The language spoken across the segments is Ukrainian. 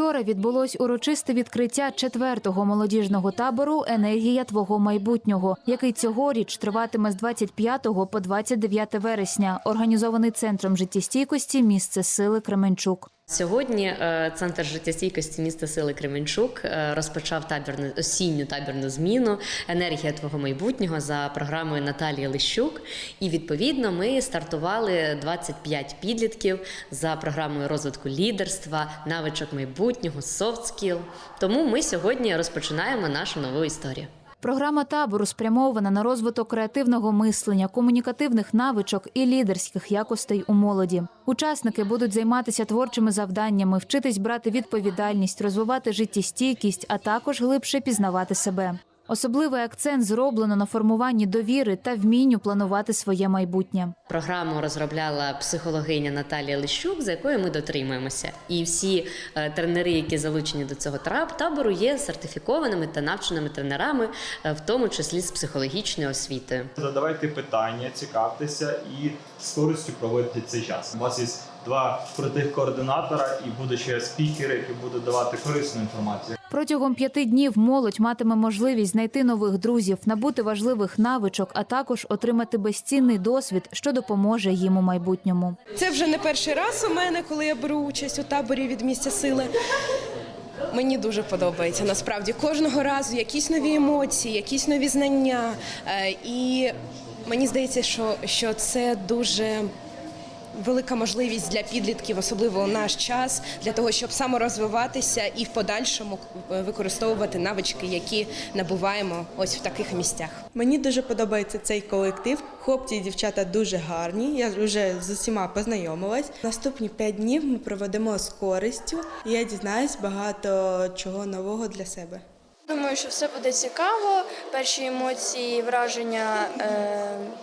Вчора відбулось урочисте відкриття четвертого молодіжного табору Енергія твого майбутнього, який цьогоріч триватиме з 25 по 29 вересня, організований центром життєстійкості місце сили Кременчук. Сьогодні е, центр життєстійкості міста Сили Кременчук е, розпочав табірну осінню табірну зміну енергія твого майбутнього за програмою Наталії Лищук. І відповідно ми стартували 25 підлітків за програмою розвитку лідерства, навичок майбутнього, soft skill. Тому ми сьогодні розпочинаємо нашу нову історію. Програма табору спрямована на розвиток креативного мислення, комунікативних навичок і лідерських якостей у молоді. Учасники будуть займатися творчими завданнями, вчитись брати відповідальність, розвивати життєстійкість, а також глибше пізнавати себе. Особливий акцент зроблено на формуванні довіри та вмінню планувати своє майбутнє. Програму розробляла психологиня Наталія Лищук, за якою ми дотримуємося. І всі е, тренери, які залучені до цього трап- табору, є сертифікованими та навченими тренерами, е, в тому числі з психологічною освітою. Задавайте питання, цікавтеся і з користю проводьте цей час. У вас є два крутих координатора, і буде ще спікери, які будуть давати корисну інформацію. Протягом п'яти днів молодь матиме можливість знайти нових друзів, набути важливих навичок, а також отримати безцінний досвід, що допоможе їм у майбутньому. Це вже не перший раз у мене, коли я беру участь у таборі від місця сили. Мені дуже подобається насправді кожного разу якісь нові емоції, якісь нові знання. Е, І мені здається, що, що це дуже велика можливість для підлітків, особливо у наш час, для того, щоб саморозвиватися і в подальшому е, використовувати навички, які набуваємо ось в таких місцях. Мені дуже подобається цей колектив. Хлопці і дівчата дуже гарні. Я вже з усіма познайомилась. Наступні п'ять днів ми проведемо з користю, і я дізнаюсь багато чого нового для себе. Думаю, що все буде цікаво. Перші емоції, враження е,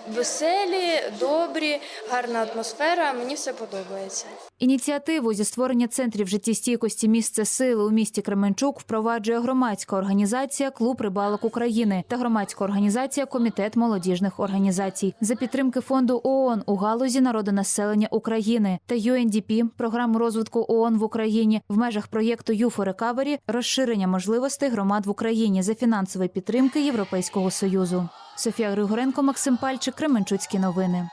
веселі, добрі, гарна атмосфера. Мені все подобається. Ініціативу зі створення центрів життєстійкості місце сили у місті Кременчук впроваджує громадська організація Клуб рибалок України та громадська організація Комітет молодіжних організацій за підтримки фонду ООН у галузі народонаселення України та UNDP – програму розвитку ООН в Україні в межах проєкту «Юфо Рекавері» розширення можливостей громад в Україні за фінансової підтримки Європейського союзу. Софія Григоренко, Максим Пальчик, Кременчуцькі новини.